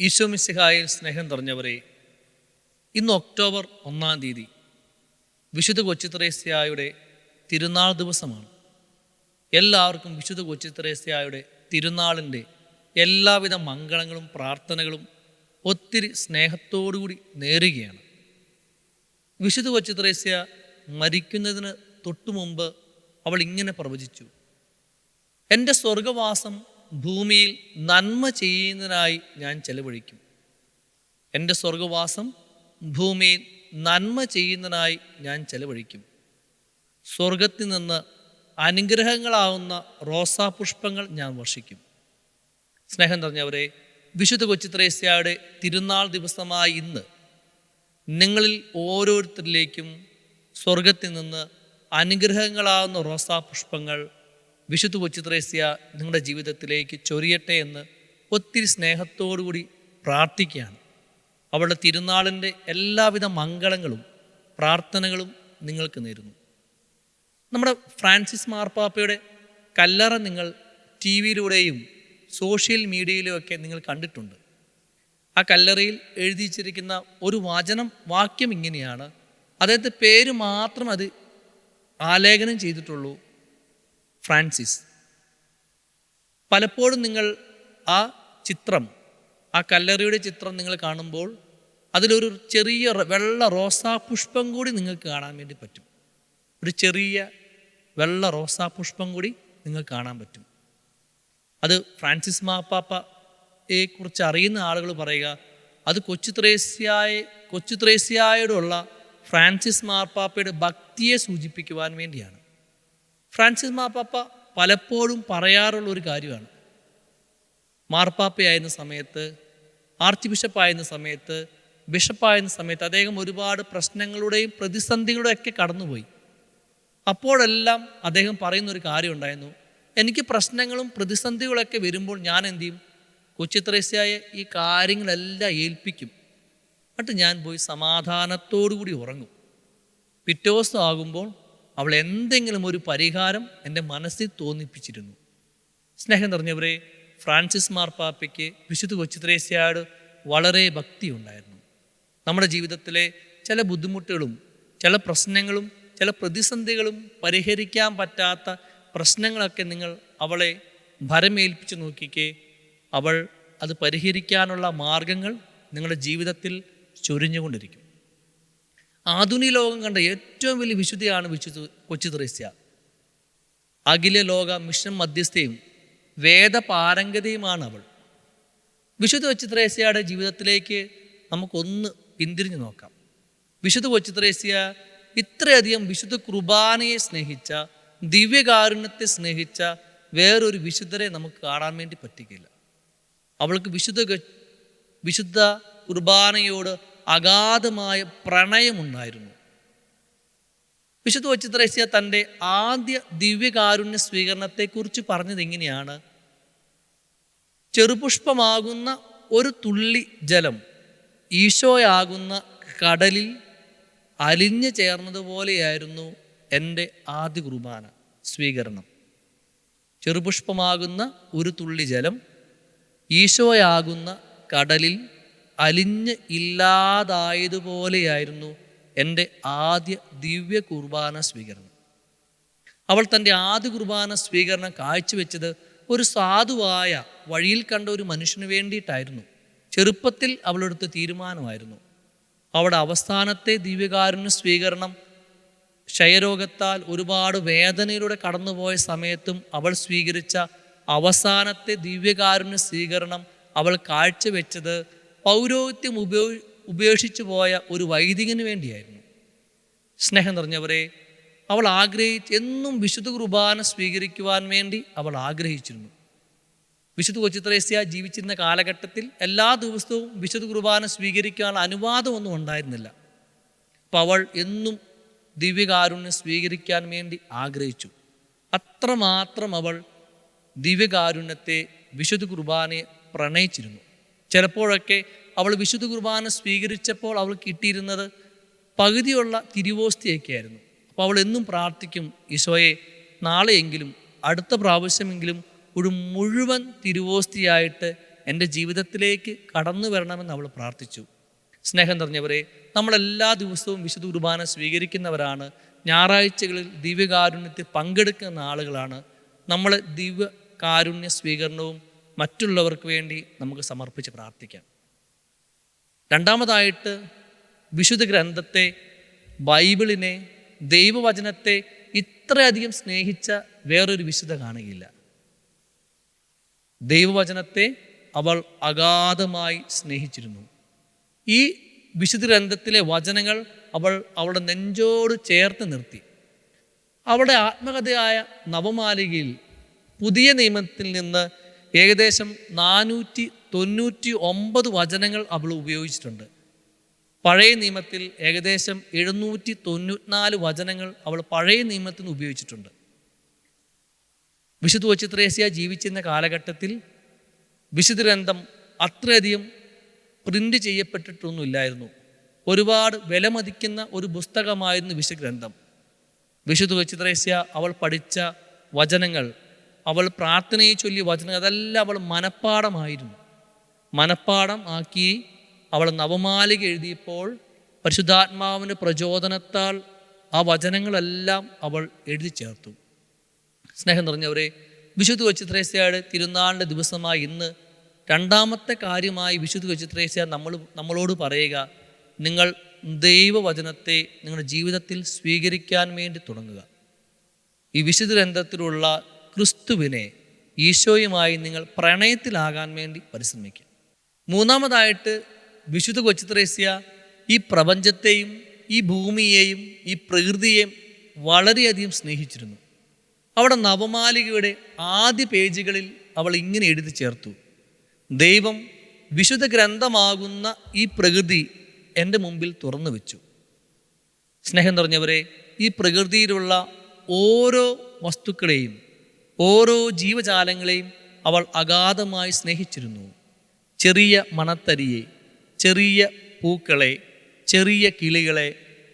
ഈശോ മിസ്സിഹായിൽ സ്നേഹം നിറഞ്ഞവരെ ഇന്ന് ഒക്ടോബർ ഒന്നാം തീയതി വിശുദ്ധ കൊച്ചിത്രേസ്യായുടെ തിരുനാൾ ദിവസമാണ്. എല്ലാവർക്കും വിശുദ്ധ കൊച്ചിത്രേസ്യായുടെ തിരുനാളിന്റെ എല്ലാവിധ മംഗളങ്ങളും പ്രാർത്ഥനകളും ഒത്തിരി സ്നേഹത്തോടുകൂടി നേരുകയാണ്. വിശുദ്ധ കൊച്ചിത്രേസ്യ മരിക്കുന്നതിന് തൊട്ടു മുമ്പ് അവൾ ഇങ്ങനെ പ്രവചിച്ചു. എന്റെ സ്വർഗവാസം ഭൂമിയിൽ നന്മ ചെയ്യുന്നതിനായി ഞാൻ ചെലവഴിക്കും. എന്റെ സ്വർഗവാസം ഭൂമിയിൽ നന്മ ചെയ്യുന്നതിനായി ഞാൻ ചെലവഴിക്കും. സ്വർഗത്തിൽ നിന്ന് അനുഗ്രഹങ്ങളാവുന്ന റോസാപുഷ്പങ്ങൾ ഞാൻ വർഷിക്കും. സ്നേഹം നിറഞ്ഞവരെ വിശുദ്ധ കൊച്ചിത്രേസ്യയുടെ തിരുനാൾ ദിവസമായ ഇന്ന് നിങ്ങളിൽ ഓരോരുത്തരിലേക്കും സ്വർഗത്തിൽ നിന്ന് അനുഗ്രഹങ്ങളാവുന്ന റോസാപുഷ്പങ്ങൾ വിശുദ്ധ ഉച്ചിത്രേസ്യ നിങ്ങളുടെ ജീവിതത്തിലേക്ക് ചൊരിയട്ടെ എന്ന് ഒത്തിരി സ്നേഹത്തോടുകൂടി പ്രാർത്ഥിക്കുകയാണ്. അവളുടെ തിരുനാളിന്റെ എല്ലാവിധ മംഗളങ്ങളും പ്രാർത്ഥനകളും നിങ്ങൾക്ക് നേരുന്നു. നമ്മുടെ ഫ്രാൻസിസ് മാർപ്പാപ്പയുടെ കല്ലറ നിങ്ങൾ ടി വിയിലൂടെയും സോഷ്യൽ മീഡിയയിലുമൊക്കെ നിങ്ങൾ കണ്ടിട്ടുണ്ട്. ആ കല്ലറയിൽ എഴുതിച്ചിരിക്കുന്ന ഒരു വാചനം വാക്യം ഇങ്ങനെയാണ്. അദ്ദേഹത്തെ പേര് മാത്രം അത് ആലേഖനം ചെയ്തിട്ടുള്ളൂ. ഫ്രാൻസിസ് പലപ്പോഴും നിങ്ങൾ ആ ചിത്രം ആ കല്ലറിയുടെ ചിത്രം നിങ്ങൾ കാണുമ്പോൾ അതിലൊരു ചെറിയ വെള്ള റോസാ പുഷ്പം കൂടി നിങ്ങൾക്ക് കാണാൻ വേണ്ടി പറ്റും. ഒരു ചെറിയ വെള്ള റോസാ പുഷ്പം കൂടി നിങ്ങൾക്ക് കാണാൻ പറ്റും. അത് ഫ്രാൻസിസ് മാപ്പാപ്പയെ കുറിച്ച് അറിയുന്ന ആളുകൾ പറയുക അത് കൊച്ചു ത്രേസ്യായ കൊച്ചു ത്രേസ്യായോടുള്ള ഫ്രാൻസിസ് മാർപ്പാപ്പയുടെ ഭക്തിയെ സൂചിപ്പിക്കുവാൻ വേണ്ടിയാണ്. ഫ്രാൻസിസ് മാർപ്പാപ്പ പലപ്പോഴും പറയാറുള്ള ഒരു കാര്യമാണ്. മാർപ്പാപ്പയായിരുന്ന സമയത്ത് ആർച്ച് ബിഷപ്പായിരുന്ന സമയത്ത് ബിഷപ്പായിരുന്ന സമയത്ത് അദ്ദേഹം ഒരുപാട് പ്രശ്നങ്ങളുടെയും പ്രതിസന്ധികളുടെയും ഒക്കെ കടന്നുപോയി. അപ്പോഴെല്ലാം അദ്ദേഹം പറയുന്ന ഒരു കാര്യം ഉണ്ടായിരുന്നു. എനിക്ക് പ്രശ്നങ്ങളും പ്രതിസന്ധികളൊക്കെ വരുമ്പോൾ ഞാൻ എന്തു ചെയ്യും? കൊച്ചിത്രേസ്യായ ഈ കാര്യങ്ങളെല്ലാം ഏൽപ്പിക്കും. എന്നിട്ട് ഞാൻ പോയി സമാധാനത്തോടു കൂടി ഉറങ്ങും. പിറ്റേ ദിവസം ആകുമ്പോൾ അവൾ എന്തെങ്കിലും ഒരു പരിഹാരം എന്റെ മനസ്സിൽ തോന്നിപ്പിച്ചിരുന്നു. സ്നേഹം നിറഞ്ഞവരെ ഫ്രാൻസിസ് മാർപ്പാപ്പയ്ക്ക് വിശുദ്ധ കൊച്ചിത്രേസ്യയോട് വളരെ ഭക്തി ഉണ്ടായിരുന്നു നമ്മുടെ ജീവിതത്തിലെ ചില ബുദ്ധിമുട്ടുകളും ചില പ്രശ്നങ്ങളും ചില പ്രതിസന്ധികളും പരിഹരിക്കാൻ പറ്റാത്ത പ്രശ്നങ്ങളൊക്കെ നിങ്ങൾ അവളെ ഭരമേൽപ്പിച്ച് നോക്കിക്കേ. അവൾ അത് പരിഹരിക്കാനുള്ള മാർഗങ്ങൾ നിങ്ങളുടെ ജീവിതത്തിൽ ചൊരിഞ്ഞുകൊണ്ടിരിക്കും. ആധുനിക ലോകം കണ്ട ഏറ്റവും വലിയ വിശുദ്ധിയാണ് വിശുദ്ധ കൊച്ചു ത്രേസ്യ. അഖില ലോക മിഷൻ മധ്യസ്ഥയും വേദപാരംഗതയുമാണ് അവൾ. വിശുദ്ധ കൊച്ചുത്രേസ്യയുടെ ജീവിതത്തിലേക്ക് നമുക്കൊന്ന് പിന്തിരിഞ്ഞു നോക്കാം. വിശുദ്ധ കൊച്ചുത്രേസ്യ ഇത്രയധികം വിശുദ്ധ കുർബാനയെ സ്നേഹിച്ച ദിവ്യകാരുണ്യത്തെ സ്നേഹിച്ച വേറൊരു വിശുദ്ധരെ നമുക്ക് കാണാൻ വേണ്ടി പറ്റുകയില്ല. അവൾക്ക് വിശുദ്ധ വിശുദ്ധ കുർബാനയോട് അഗാധമായ പ്രണയമുണ്ടായിരുന്നു. വിശുദ്ധ വച്ചിത്രേശ്യ തന്റെ ആദ്യ ദിവ്യകാരുണ്യ സ്വീകരണത്തെക്കുറിച്ച് പറഞ്ഞത് എങ്ങനെയാണ്? ചെറുപുഷ്പമാകുന്ന ഒരു തുള്ളി ജലം ഈശോയാകുന്ന കടലിൽ അലിഞ്ഞു ചേർന്നതുപോലെയായിരുന്നു എന്റെ ആദ്യ കുർബാന സ്വീകരണം. ചെറുപുഷ്പമാകുന്ന ഒരു തുള്ളി ജലം ഈശോയാകുന്ന കടലിൽ അലിഞ്ഞ് ഇല്ലാതായതുപോലെയായിരുന്നു എന്റെ ആദ്യ ദിവ്യ കുർബാന സ്വീകരണം. അവൾ തന്റെ ആദ്യ കുർബാന സ്വീകരണം കാഴ്ചവെച്ചത് ഒരു സാധുവായ വഴിയിൽ കണ്ട ഒരു മനുഷ്യന് വേണ്ടിയിട്ടായിരുന്നു. ചെറുപ്പത്തിൽ അവളെടുത്ത തീരുമാനമായിരുന്നു. അവളുടെ അവസാനത്തെ ദിവ്യകാരുണ്യ സ്വീകരണം ക്ഷയരോഗത്താൽ ഒരുപാട് വേദനയിലൂടെ കടന്നുപോയ സമയത്തും അവൾ സ്വീകരിച്ച അവസാനത്തെ ദിവ്യകാരുണ്യ സ്വീകരണം അവൾ കാഴ്ചവെച്ചത് പൗരോഹിത്യം ഉപയോ ഉപേക്ഷിച്ചു പോയ ഒരു വൈദികന് വേണ്ടിയായിരുന്നു. സ്നേഹം നിറഞ്ഞവരെ അവൾ ആഗ്രഹിച്ച് എന്നും വിശുദ്ധ കുർബാന സ്വീകരിക്കുവാൻ വേണ്ടി അവൾ ആഗ്രഹിച്ചിരുന്നു. വിശുദ്ധ കൊച്ചിത്രേസ്യ ജീവിച്ചിരുന്ന കാലഘട്ടത്തിൽ എല്ലാ ദിവസവും വിശുദ്ധ കുർബാന സ്വീകരിക്കാനുള്ള അനുവാദമൊന്നും ഉണ്ടായിരുന്നില്ല. അപ്പോൾ അവൾ എന്നും ദിവ്യകാരുണ്യം സ്വീകരിക്കാൻ വേണ്ടി ആഗ്രഹിച്ചു. അത്രമാത്രം അവൾ ദിവ്യകാരുണ്യത്തെ വിശുദ്ധ കുർബാനയെ പ്രണയിച്ചിരുന്നു. ചിലപ്പോഴൊക്കെ അവൾ വിശുദ്ധ കുർബാന സ്വീകരിച്ചപ്പോൾ അവൾ കിട്ടിയിരുന്നത് പകുതിയുള്ള തിരുവോസ്തിയൊക്കെ ആയിരുന്നു അപ്പോൾ അവൾ എന്നും പ്രാർത്ഥിക്കും ഈശോയെ നാളെയെങ്കിലും അടുത്ത പ്രാവശ്യമെങ്കിലും ഒരു മുഴുവൻ തിരുവോസ്തിയായിട്ട് എന്റെ ജീവിതത്തിലേക്ക് കടന്നു വരണമെന്ന് അവൾ പ്രാർത്ഥിച്ചു. സ്നേഹം നിറഞ്ഞവരെ നമ്മളെല്ലാ ദിവസവും വിശുദ്ധ കുർബാന സ്വീകരിക്കുന്നവരാണ്. ഞായറാഴ്ചകളിൽ ദിവ്യകാരുണ്യത്തിൽ പങ്കെടുക്കുന്ന ആളുകളാണ്. നമ്മൾ ദിവ്യ കാരുണ്യ സ്വീകരണവും മറ്റുള്ളവർക്ക് വേണ്ടി നമുക്ക് സമർപ്പിച്ച് പ്രാർത്ഥിക്കാം. രണ്ടാമതായിട്ട് വിശുദ്ധ ഗ്രന്ഥത്തെ ബൈബിളിനെ ദൈവവചനത്തെ ഇത്രയധികം സ്നേഹിച്ച വേറൊരു വിശുദ്ധ കാണുകയില്ല. ദൈവവചനത്തെ അവൾ അഗാധമായി സ്നേഹിച്ചിരുന്നു. ഈ വിശുദ്ധ ഗ്രന്ഥത്തിലെ വചനങ്ങൾ അവൾ അവളുടെ നെഞ്ചോട് ചേർത്ത് നിർത്തി. അവളുടെ ആത്മകഥയായ നവമാലികയിൽ പുതിയ നിയമത്തിൽ നിന്ന് ഏകദേശം നാനൂറ്റി തൊണ്ണൂറ്റി ഒമ്പത് വചനങ്ങൾ അവൾ ഉപയോഗിച്ചിട്ടുണ്ട്. പഴയ നിയമത്തിൽ ഏകദേശം എഴുന്നൂറ്റി തൊണ്ണൂറ്റിനാല് വചനങ്ങൾ അവൾ പഴയ നിയമത്തിൽ നിന്ന് ഉപയോഗിച്ചിട്ടുണ്ട്. വിശുദ്ധ വച്ചിത്രേസ്യ ജീവിച്ചിരുന്ന കാലഘട്ടത്തിൽ വിശുദ്ധ ഗ്രന്ഥം അത്രയധികം പ്രിന്റ് ചെയ്യപ്പെട്ടിട്ടൊന്നുമില്ലായിരുന്നു. ഒരുപാട് വിലമതിക്കുന്ന ഒരു പുസ്തകമായിരുന്നു വിശുദ്ധ ഗ്രന്ഥം. വിശുദ്ധ വച്ചിത്രേസ്യ അവൾ പഠിച്ച വചനങ്ങൾ അവൾ പ്രാർത്ഥനയെ ചൊല്ലി വചനം അതെല്ലാം അവൾ മനപ്പാടമായിരുന്നു മനപ്പാടം ആക്കി അവൾ നവമാലിക എഴുതിയപ്പോൾ പരിശുദ്ധാത്മാവിന്റെ പ്രചോദനത്താൽ ആ വചനങ്ങളെല്ലാം അവൾ എഴുതി ചേർത്തു. സ്നേഹം നിറഞ്ഞവരെ വിശുദ്ധ വച്ചിത്രേശയുടെ തിരുനാളിന്റെ ദിവസമായി ഇന്ന് രണ്ടാമത്തെ കാര്യമായി വിശുദ്ധ വച്ചിത്രേസ്യ നമ്മൾ നമ്മളോട് പറയുക നിങ്ങൾ ദൈവവചനത്തെ നിങ്ങളുടെ ജീവിതത്തിൽ സ്വീകരിക്കാൻ വേണ്ടി തുടങ്ങുക. ഈ വിശുദ്ധ ഗ്രന്ഥത്തിലുള്ള ക്രിസ്തുവിനെ ഈശോയുമായി നിങ്ങൾ പ്രണയത്തിലാകാൻ വേണ്ടി പരിശ്രമിക്കുക. മൂന്നാമതായിട്ട് വിശുദ്ധ കൊച്ചിത്രേസ്യ ഈ പ്രപഞ്ചത്തെയും ഈ ഭൂമിയെയും ഈ പ്രകൃതിയെയും വളരെയധികം സ്നേഹിച്ചിരുന്നു. അവിടെ നവമാലികയുടെ ആദ്യ പേജുകളിൽ അവൾ ഇങ്ങനെ എഴുതി ചേർത്തു. ദൈവം വിശുദ്ധ ഗ്രന്ഥമാകുന്ന ഈ പ്രകൃതി എന്റെ മുമ്പിൽ തുറന്നു വെച്ചു. സ്നേഹം നിറഞ്ഞവരെ ഈ പ്രകൃതിയിലുള്ള ഓരോ വസ്തുക്കളെയും ഓരോ ജീവജാലങ്ങളെയും അവൾ അഗാധമായി സ്നേഹിച്ചിരുന്നു. ചെറിയ മണത്തരിയെ ചെറിയ പൂക്കളെ ചെറിയ കിളികളെ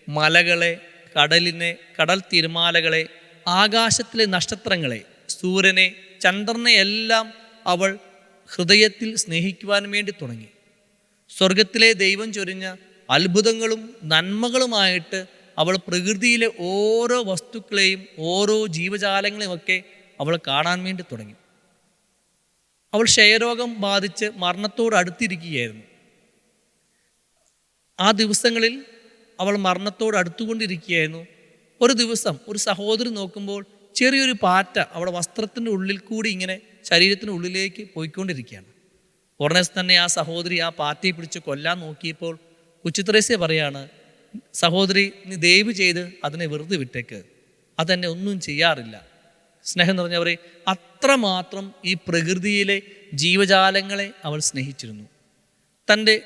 മലകളെ കടലിനെ കടൽ തിരുമാലകളെ ആകാശത്തിലെ നക്ഷത്രങ്ങളെ സൂര്യനെ ചന്ദ്രനെ എല്ലാം അവൾ ഹൃദയത്തിൽ സ്നേഹിക്കുവാൻ വേണ്ടി തുടങ്ങി. സ്വർഗത്തിലെ ദൈവം ചൊരിഞ്ഞ അത്ഭുതങ്ങളും നന്മകളുമായിട്ട് അവൾ പ്രകൃതിയിലെ ഓരോ വസ്തുക്കളെയും ഓരോ ജീവജാലങ്ങളെയും ഒക്കെ അവൾ കാണാൻ വേണ്ടി തുടങ്ങി. അവൾ ക്ഷയരോഗം ബാധിച്ച് മരണത്തോട് അടുത്തിരിക്കുകയായിരുന്നു. ആ ദിവസങ്ങളിൽ അവൾ മരണത്തോട് അടുത്തുകൊണ്ടിരിക്കുകയായിരുന്നു. ഒരു ദിവസം ഒരു സഹോദരി നോക്കുമ്പോൾ ചെറിയൊരു പാറ്റ അവളുടെ വസ്ത്രത്തിന്റെ ഉള്ളിൽ കൂടി ഇങ്ങനെ ശരീരത്തിന്റെ ഉള്ളിലേക്ക് പോയിക്കൊണ്ടിരിക്കുകയാണ്. ഉടനെ തന്നെ ആ സഹോദരി ആ പാറ്റയെ പിടിച്ച് കൊല്ലാൻ നോക്കിയപ്പോൾ കുച്ചിത്രേസ്യ പറയാണ് സഹോദരി നീ ദയവ് ചെയ്ത് അതിനെ വെറുതെ വിട്ടേക്ക്. അതെന്നെ ഒന്നും ചെയ്യാറില്ല. സ്നേഹം നിറഞ്ഞവരെ അത്രമാത്രം ഈ പ്രകൃതിയിലെ ജീവജാലങ്ങളെ അവൾ സ്നേഹിച്ചിരുന്നു. തന്റെ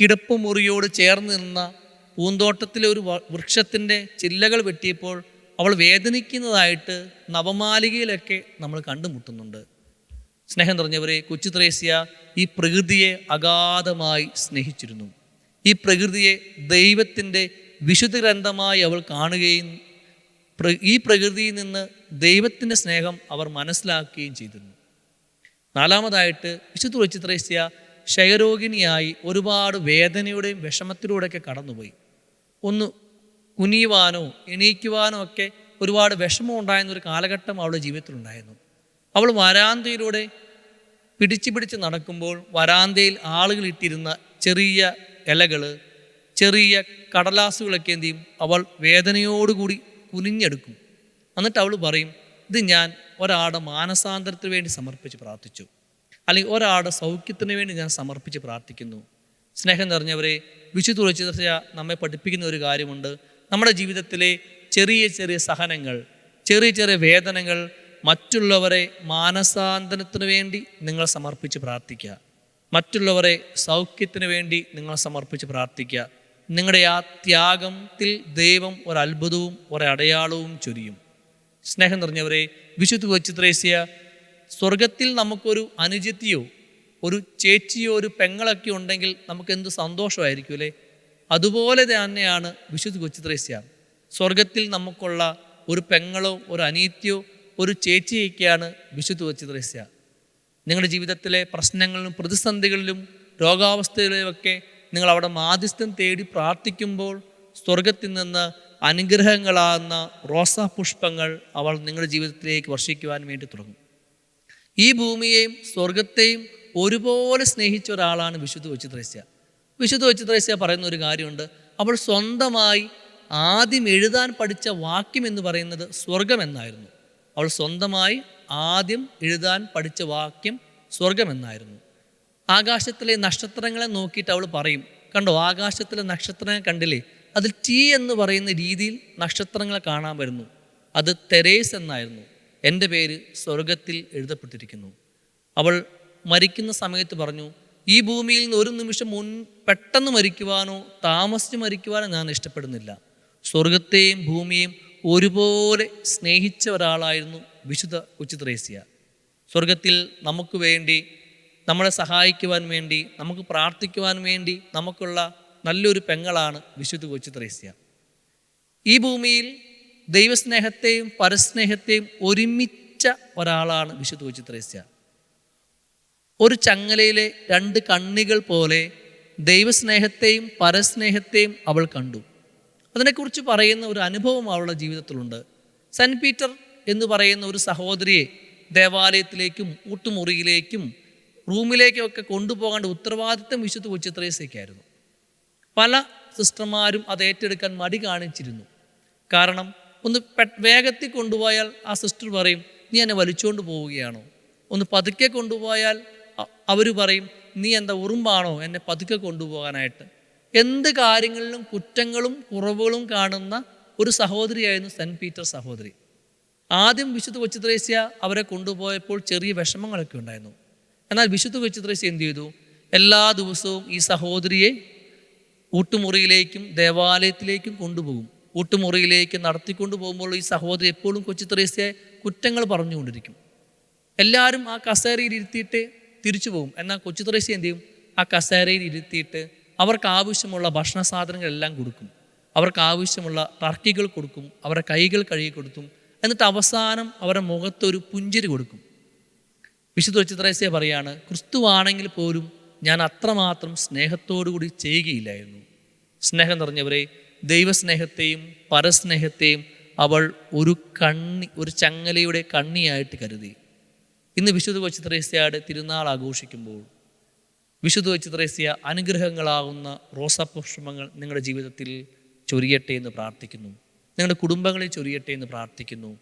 കിടപ്പുമുറിയോട് ചേർന്ന് നിന്ന പൂന്തോട്ടത്തിലെ ഒരു വൃക്ഷത്തിന്റെ ചില്ലകൾ വെട്ടിയപ്പോൾ അവൾ വേദനിക്കുന്നതായിട്ട് നവമാലികയിലൊക്കെ നമ്മൾ കണ്ടുമുട്ടുന്നുണ്ട്. സ്നേഹം നിറഞ്ഞവരെ കൊച്ചു ത്രേസ്യ ഈ പ്രകൃതിയെ അഗാധമായി സ്നേഹിച്ചിരുന്നു. ഈ പ്രകൃതിയെ ദൈവത്തിന്റെ വിശുദ്ധ ഗ്രന്ഥമായി അവൾ കാണുകയും ഈ പ്രകൃതിയിൽ നിന്ന് ദൈവത്തിന്റെ സ്നേഹം അവർ മനസ്സിലാക്കുകയും ചെയ്തിരുന്നു. നാലാമതായിട്ട് വിശുദ്ധ വിചിത്രേസ്യ ക്ഷയരോഗിണിയായി ഒരുപാട് വേദനയുടെയും വിഷമത്തിലൂടെയൊക്കെ കടന്നുപോയി. ഒന്ന് കുനിയുവാനോ എണീക്കുവാനോ ഒക്കെ ഒരുപാട് വിഷമം ഉണ്ടായിരുന്ന ഒരു കാലഘട്ടം അവളുടെ ജീവിതത്തിലുണ്ടായിരുന്നു. അവൾ വരാന്തയിലൂടെ പിടിച്ചു പിടിച്ച് നടക്കുമ്പോൾ വരാന്തയിൽ ആളുകൾ ഇട്ടിരുന്ന ചെറിയ ഇലകൾ ചെറിയ കടലാസുകളൊക്കെ എന്ത് ചെയ്യും? അവൾ വേദനയോടുകൂടി കുനിഞ്ഞെടുക്കും. എന്നിട്ട് അവൾ പറയും ഇത് ഞാൻ ഒരാളുടെ മാനസാന്തരത്തിന് വേണ്ടി സമർപ്പിച്ച് പ്രാർത്ഥിച്ചു. അല്ലെങ്കിൽ ഒരാളുടെ സൗഖ്യത്തിന് വേണ്ടി ഞാൻ സമർപ്പിച്ച് പ്രാർത്ഥിക്കുന്നു. സ്നേഹം നിറഞ്ഞവരെ വിശുദ്ധ തുളച്ചിത നമ്മെ പഠിപ്പിക്കുന്ന ഒരു കാര്യമുണ്ട്. നമ്മുടെ ജീവിതത്തിലെ ചെറിയ ചെറിയ സഹനങ്ങൾ ചെറിയ ചെറിയ വേദനകൾ മറ്റുള്ളവരെ മാനസാന്തരത്തിന് വേണ്ടി നിങ്ങൾ സമർപ്പിച്ച് പ്രാർത്ഥിക്കുക. മറ്റുള്ളവരെ സൗഖ്യത്തിന് വേണ്ടി നിങ്ങൾ സമർപ്പിച്ച് പ്രാർത്ഥിക്കുക. നിങ്ങളുടെ ആ ത്യാഗത്തിൽ ദൈവം ഒരത്ഭുതവും ഒരടയാളവും ചൊരിയും. സ്നേഹം നിറഞ്ഞവരെ വിശുദ്ധ വച്ചിത്രേസ്യ സ്വർഗത്തിൽ നമുക്കൊരു അനുജത്തിയോ ഒരു ചേച്ചിയോ ഒരു പെങ്ങളൊക്കെ ഉണ്ടെങ്കിൽ നമുക്ക് എന്ത് സന്തോഷമായിരിക്കും അല്ലേ? അതുപോലെ തന്നെയാണ് വിശുദ്ധ കൊച്ചിത്രേസ്യ സ്വർഗത്തിൽ നമുക്കുള്ള ഒരു പെങ്ങളോ ഒരു അനീത്യോ ഒരു ചേച്ചിയൊക്കെയാണ് വിശുദ്ധ കൊച്ചിത്രേസ്യ നിങ്ങളുടെ ജീവിതത്തിലെ പ്രശ്നങ്ങളിലും പ്രതിസന്ധികളിലും രോഗാവസ്ഥയിലുമൊക്കെ നിങ്ങൾ അവിടെ മാധ്യസ്ഥം തേടി പ്രാർത്ഥിക്കുമ്പോൾ സ്വർഗത്തിൽ നിന്ന് അനുഗ്രഹങ്ങളാകുന്ന റോസാ പുഷ്പങ്ങൾ അവൾ നിങ്ങളുടെ ജീവിതത്തിലേക്ക് വർഷിക്കുവാൻ വേണ്ടി തുടങ്ങും. ഈ ഭൂമിയെയും സ്വർഗത്തെയും ഒരുപോലെ സ്നേഹിച്ച ഒരാളാണ് വിശുദ്ധ കൊച്ചുത്രേസ്യ. വിശുദ്ധ കൊച്ചുത്രേസ്യ പറയുന്ന ഒരു കാര്യമുണ്ട്. അവൾ സ്വന്തമായി ആദ്യം എഴുതാൻ പഠിച്ച വാക്യം എന്ന് പറയുന്നത് സ്വർഗം എന്നായിരുന്നു. അവൾ സ്വന്തമായി ആദ്യം എഴുതാൻ പഠിച്ച വാക്യം സ്വർഗം എന്നായിരുന്നു. ആകാശത്തിലെ നക്ഷത്രങ്ങളെ നോക്കിയിട്ട് അവൾ പറയും കണ്ടോ ആകാശത്തിലെ നക്ഷത്രങ്ങൾ കണ്ടില്ലേ? അതിൽ ടീ എന്ന് പറയുന്ന രീതിയിൽ നക്ഷത്രങ്ങളെ കാണാൻ വരുന്നു. അത് തെരേസ് എന്നായിരുന്നു. എന്റെ പേര് സ്വർഗത്തിൽ എഴുതപ്പെട്ടിരിക്കുന്നു. അവൾ മരിക്കുന്ന സമയത്ത് പറഞ്ഞു ഈ ഭൂമിയിൽ നിന്ന് ഒരു നിമിഷം മുൻ പെട്ടെന്ന് മരിക്കുവാനോ താമസിച്ച് മരിക്കുവാനോ ഞാൻ ഇഷ്ടപ്പെടുന്നില്ല. സ്വർഗത്തെയും ഭൂമിയെയും ഒരുപോലെ സ്നേഹിച്ച ഒരാളായിരുന്നു വിശുദ്ധ ഉച്ചിത്രേസ്യ സ്വർഗത്തിൽ നമുക്ക് വേണ്ടി നമ്മളെ സഹായിക്കുവാൻ വേണ്ടി നമുക്ക് പ്രാർത്ഥിക്കുവാൻ വേണ്ടി നമുക്കുള്ള നല്ലൊരു പെങ്ങളാണ് വിശുദ്ധ കൊച്ചു ത്രേസ്യ. ഈ ഭൂമിയിൽ ദൈവസ്നേഹത്തെയും പരസ്നേഹത്തെയും ഒരുമിച്ച ഒരാളാണ് വിശുദ്ധ കൊച്ചു ത്രേസ്യ. ഒരു ചങ്ങലയിലെ രണ്ട് കണ്ണികൾ പോലെ ദൈവസ്നേഹത്തെയും പരസ്നേഹത്തെയും അവൾ കണ്ടു. അതിനെക്കുറിച്ച് പറയുന്ന ഒരു അനുഭവം അവളുടെ ജീവിതത്തിലുണ്ട്. സെന്റ് പീറ്റർ എന്ന് പറയുന്ന ഒരു സഹോദരിയെ ദേവാലയത്തിലേക്കും ഊട്ടുമുറിയിലേക്കും റൂമിലേക്കും ഒക്കെ കൊണ്ടുപോകേണ്ട ഉത്തരവാദിത്തം വിശുദ്ധ കൊച്ചിത്രേസയ്ക്കായിരുന്നു പല സിസ്റ്റർമാരും അത് ഏറ്റെടുക്കാൻ മടി കാണിച്ചിരുന്നു. കാരണം ഒന്ന് വേഗത്തിൽ കൊണ്ടുപോയാൽ ആ സിസ്റ്റർ പറയും നീ എന്നെ വലിച്ചുകൊണ്ട് പോവുകയാണോ? ഒന്ന് പതുക്കെ കൊണ്ടുപോയാൽ അവർ പറയും നീ എന്താ ഉറുമ്പാണോ എന്നെ പതുക്കെ കൊണ്ടുപോകാനായിട്ട്? എന്ത് കാര്യങ്ങളിലും കുറ്റങ്ങളും കുറവുകളും കാണുന്ന ഒരു സഹോദരിയായിരുന്നു സെന്റ് പീറ്റർ സഹോദരി. ആദ്യം വിശുദ്ധ കൊച്ചുത്രേസ്യ അവരെ കൊണ്ടുപോയപ്പോൾ ചെറിയ വിഷമങ്ങളൊക്കെ ഉണ്ടായിരുന്നു. എന്നാൽ വിശുദ്ധ കൊച്ചുത്രേസ്യ എന്ത് ചെയ്തു? എല്ലാ ദിവസവും ഈ സഹോദരിയെ ഊട്ടുമുറിയിലേക്കും ദേവാലയത്തിലേക്കും കൊണ്ടുപോകും. ഊട്ടുമുറിയിലേക്ക് നടത്തിക്കൊണ്ടു പോകുമ്പോൾ ഈ സഹോദരി എപ്പോഴും കൊച്ചുത്രേസ്യയെ കുറ്റങ്ങൾ പറഞ്ഞുകൊണ്ടിരിക്കും. എല്ലാവരും ആ കസേരയിൽ ഇരുത്തിയിട്ട് തിരിച്ചു പോകും. എന്നാൽ കൊച്ചുത്രേസ്യ എന്ത് ചെയ്യും? ആ കസേരയിൽ ഇരുത്തിയിട്ട് അവർക്ക് ആവശ്യമുള്ള ഭക്ഷണ സാധനങ്ങളെല്ലാം കൊടുക്കും. അവർക്ക് ആവശ്യമുള്ള ടർക്കികൾ കൊടുക്കും. അവരുടെ കൈകൾ കഴുകി കൊടുക്കും. എന്നിട്ട് അവസാനം അവരുടെ മുഖത്തൊരു പുഞ്ചിരി കൊടുക്കും. വിശുദ്ധ ചിത്രേസ്യ പറയാണ് ക്രിസ്തുവാണെങ്കിൽ പോലും ഞാൻ അത്രമാത്രം സ്നേഹത്തോടുകൂടി ചെയ്യുകയില്ലായിരുന്നു. സ്നേഹം നിറഞ്ഞവരെ ദൈവസ്നേഹത്തെയും പരസ്നേഹത്തെയും അവൾ ഒരു കണ്ണി ഒരു ചങ്ങലയുടെ കണ്ണിയായിട്ട് കരുതി. ഇന്ന് വിശുദ്ധ കൊച്ചിത്രേസ്യയുടെ തിരുനാൾ ആഘോഷിക്കുമ്പോൾ വിശുദ്ധ കൊച്ചിത്രേസ്യ അനുഗ്രഹങ്ങളാകുന്ന റോസാപുഷ്പങ്ങൾ നിങ്ങളുടെ ജീവിതത്തിൽ ചൊരിയട്ടെ എന്ന് പ്രാർത്ഥിക്കുന്നു. നിങ്ങളുടെ കുടുംബങ്ങളിൽ ചൊരിയട്ടെ എന്ന് പ്രാർത്ഥിക്കുന്നു.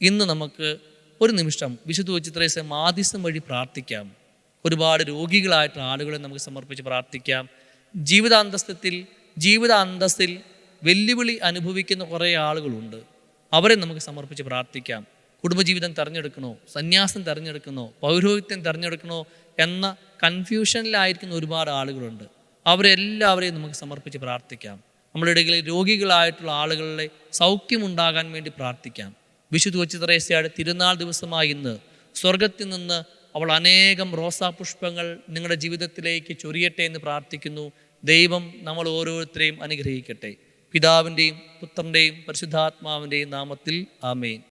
ഇന്ന് നമുക്ക് ഒരു നിമിഷം വിശുദ്ധ കൊച്ചിത്രേസ്യ മാധ്യസ്ഥം വഴി പ്രാർത്ഥിക്കാം. ഒരുപാട് രോഗികളായിട്ടുള്ള ആളുകളെ നമുക്ക് സമർപ്പിച്ച് പ്രാർത്ഥിക്കാം. ജീവിതാന്തസ്ഥത്തിൽ ജീവിത അന്തസ്സിൽ വെല്ലുവിളി അനുഭവിക്കുന്ന കുറേ ആളുകളുണ്ട്. അവരെ നമുക്ക് സമർപ്പിച്ച് പ്രാർത്ഥിക്കാം. കുടുംബജീവിതം തിരഞ്ഞെടുക്കണോ? സന്യാസം തിരഞ്ഞെടുക്കണോ? പൗരോഹിത്യം തിരഞ്ഞെടുക്കണോ? എന്ന കൺഫ്യൂഷനിലായിരിക്കുന്ന ഒരുപാട് ആളുകളുണ്ട്. അവരെല്ലാവരെയും നമുക്ക് സമർപ്പിച്ച് പ്രാർത്ഥിക്കാം. ഇടയിൽ രോഗികളായിട്ടുള്ള ആളുകളുടെ സൗഖ്യമുണ്ടാകാൻ വേണ്ടി പ്രാർത്ഥിക്കാം. വിശുദ്ധ കൊച്ചിത്രേസ്യയുടെ തിരുനാൾ ദിവസമായ ഇന്ന് സ്വർഗത്തിൽ നിന്ന് അവൾ അനേകം റോസാപുഷ്പങ്ങൾ നിങ്ങളുടെ ജീവിതത്തിലേക്ക് ചൊരിയട്ടെ എന്ന് പ്രാർത്ഥിക്കുന്നു. ദൈവം നമ്മൾ ഓരോരുത്തരെയും അനുഗ്രഹിക്കട്ടെ. പിതാവിന്റെയും പുത്രന്റെയും പരിശുദ്ധാത്മാവിന്റെയും നാമത്തിൽ ആമേൻ.